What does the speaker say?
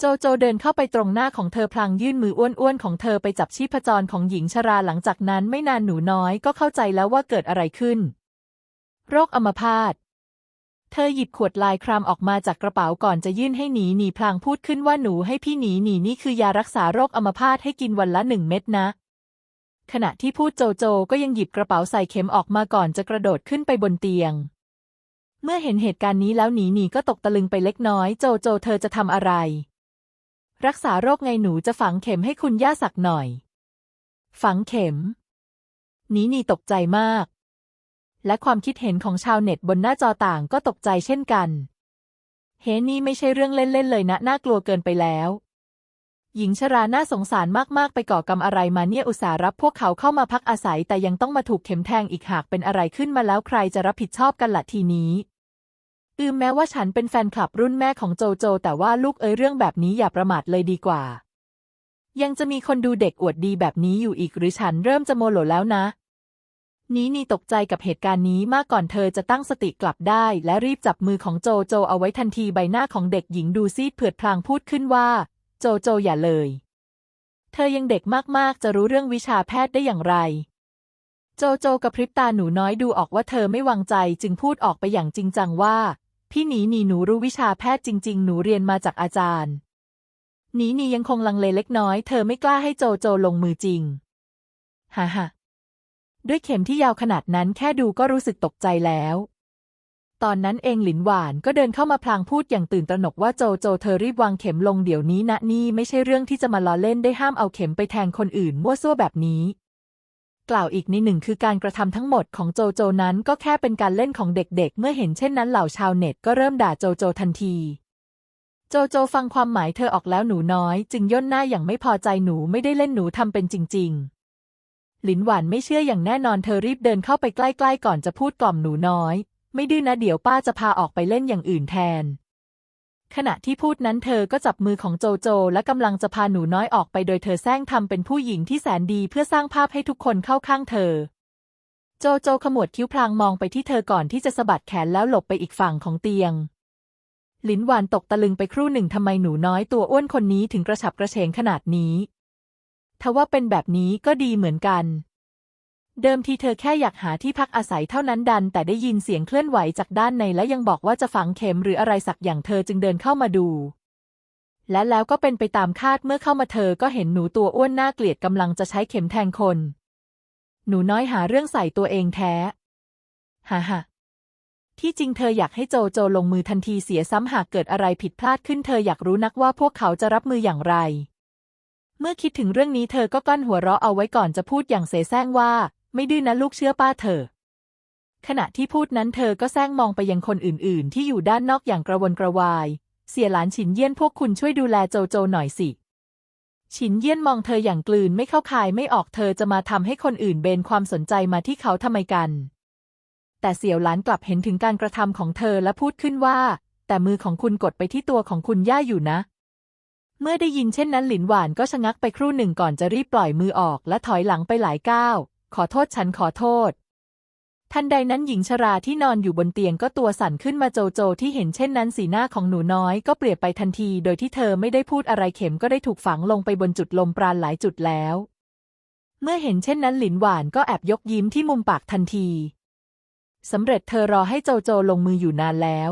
โจโจเดินเข้าไปตรงหน้าของเธอพลางยื่นมืออ้วนๆของเธอไปจับชีพจรของหญิงชราหลังจากนั้นไม่นานหนูน้อยก็เข้าใจแล้วว่าเกิดอะไรขึ้น โรคอัมพาตเธอหยิบขวดลายครามออกมาจากกระเป๋าก่อนจะยื่นให้หนีหนีพลางพูดขึ้นว่าหนูให้พี่หนีหนีนี่คือยารักษาโรคอัมพาตให้กินวันละหนึ่งเม็ดนะ ขณะที่พูดโจโจก็ยังหยิบกระเป๋าใส่เข็มออกมาก่อนจะกระโดดขึ้นไปบนเตียง เมื่อเห็นเหตุการณ์นี้แล้วหนีหนีก็ตกตะลึงไปเล็กน้อย โจโจเธอจะทำอะไร รักษาโรคไงหนูจะฝังเข็มให้คุณย่าสักหน่อย ฝังเข็ม นีหนีตกใจมาก และความคิดเห็นของชาวเน็ตบนหน้าจอต่างก็ตกใจเช่นกัน เฮนี่ไม่ใช่เรื่องเล่นๆเลยนะ น่ากลัวเกินไปแล้ว หญิงชราน่าสงสารมากๆ ไปก่อกรรมอะไรมาเนี่ยอุตส่าห์รับพวกเขาเข้ามาพักอาศัยแต่ยังต้องมาถูกเข็มแทงอีกหากเป็นอะไรขึ้นมาแล้วใครจะรับผิดชอบกันละทีนี้ อืมแม้ว่าฉันเป็นแฟนคลับรุ่นแม่ของโจโจ แต่ว่าลูกเอ้ยเรื่องแบบนี้อย่าประมาทเลยดีกว่า ยังจะมีคนดูเด็กอวดดีแบบนี้อยู่อีกหรือฉันเริ่มจะโมโหแล้วนะ นี้นี่ตกใจกับเหตุการณ์นี้มากก่อนเธอจะตั้งสติกลับได้ และรีบจับมือของโจโจเอาไว้ทันทีใบหน้าของเด็กหญิงดูซีดเผือดพลางพูดขึ้นว่า โจโจอย่าเลย เธอยังเด็กมากๆ จะรู้เรื่องวิชาแพทย์ได้อย่างไรโจโจกระพริบตาหนูน้อยดูออกว่าเธอไม่วางใจจึงพูดออกไปอย่างจริงจังว่า พี่หนีหนีหนูรู้วิชาแพทย์จริง ๆ หนูเรียนมาจากอาจารย์ หนีหนียังคงลังเลเล็กน้อย เธอไม่กล้าให้โจโจลงมือจริงฮ่าฮ่าด้วยเข็มที่ยาวขนาดนั้นแค่ดูก็รู้สึกตกใจแล้ว ตอนนั้นเองหลินหวานก็เดินเข้ามาพลางพูดอย่างตื่นตระหนกว่าโจโจเธอรีบวางเข็มลงเดี๋ยวนี้นะนี่ไม่ใช่เรื่องที่จะมาล้อเล่นได้ห้ามเอาเข็มไปแทงคนอื่นมั่วซั่วแบบนี้ กล่าวอีกในหนึ่งคือการกระทำทั้งหมดของโจโจนั้นก็แค่เป็นการเล่นของเด็กๆ เมื่อเห็นเช่นนั้นเหล่าชาวเน็ตก็เริ่มด่าโจโจทันที โจโจฟังความหมายเธอออกแล้วหนูน้อย จึงย่นหน้าอย่างไม่พอใจหนูไม่ได้เล่นหนูทำเป็นจริง ๆ หลินหวานไม่เชื่ออย่างแน่นอนเธอรีบเดินเข้าไปใกล้ๆก่อนจะพูดกล่อมหนูน้อย ไม่ดื้อนะเดี๋ยวป้าจะพาออกไปเล่นอย่างอื่นแทน ขณะที่พูดนั้นเธอก็จับมือของโจโจ และกำลังจะพาหนูน้อยออกไปโดยเธอแซงทำเป็นผู้หญิงที่แสนดีเพื่อสร้างภาพให้ทุกคนเข้าข้างเธอ โจโจขมวดคิ้วพลางมองไปที่เธอก่อนที่จะสะบัดแขนแล้วหลบไปอีกฝั่งของเตียง ลินหวานตกตะลึงไปครู่หนึ่งทำไมหนูน้อยตัวอ้วนคนนี้ถึงกระฉับกระเฉงขนาดนี้ทว่าเป็นแบบนี้ก็ดีเหมือนกัน เดิมทีเธอแค่อยากหาที่พักอาศัยเท่านั้นดัน แต่ได้ยินเสียงเคลื่อนไหวจากด้านในและยังบอกว่าจะฝังเข็มหรืออะไรสักอย่างเธอจึงเดินเข้ามาดู และแล้วก็เป็นไปตามคาดเมื่อเข้ามาเธอก็เห็นหนูตัวอ้วนน่าเกลียดกำลังจะใช้เข็มแทงคน หนูน้อยหาเรื่องใส่ตัวเองแท้ฮ่าฮ่าที่จริงเธออยากให้โจโจลงมือทันทีเสียซ้ำหากเกิดอะไรผิดพลาดขึ้นเธออยากรู้นักว่าพวกเขาจะรับมืออย่างไร เมื่อคิดถึงเรื่องนี้เธอก็กลั้นหัวเราะเอาไว้ก่อนจะพูดอย่างเสแสร้งว่า ไม่ดื้อนะลูกเชื่อป้าเถอะขณะที่พูดนั้นเธอก็แซงมองไปยังคนอื่น ๆ ที่อยู่ด้านนอกอย่างกระวนกระวาย เสียหลานฉินเยี่ยนพวกคุณช่วยดูแลโจโจหน่อยสิ ฉินเยี่ยนมองเธออย่างกลืนไม่เข้าคายไม่ออกเธอจะมาทำให้คนอื่นเบนความสนใจมาที่เขาทำไมกัน แต่เสี่ยวหลานกลับเห็นถึงการกระทำของเธอและพูดขึ้นว่า แต่มือของคุณกดไปที่ตัวของคุณย่าอยู่นะเมื่อได้ยินเช่นนั้นหลินหวานก็ชะงักไปครู่หนึ่งก่อนจะรีบปล่อยมือออกและถอยหลังไปหลายก้าว ขอโทษฉันขอโทษ ทันใดนั้นหญิงชราที่นอนอยู่บนเตียงก็ตัวสั่นขึ้นมาโจโจที่เห็นเช่นนั้นสีหน้าของหนูน้อยก็เปลี่ยนไปทันที โดยที่เธอไม่ได้พูดอะไรเข็มก็ได้ถูกฝังลงไปบนจุดลมปราณหลายจุดแล้ว เมื่อเห็นเช่นนั้นหลินหวานก็แอบยกยิ้มที่มุมปากทันทีสำเร็จเธอรอให้โจโจลงมืออยู่นานแล้ว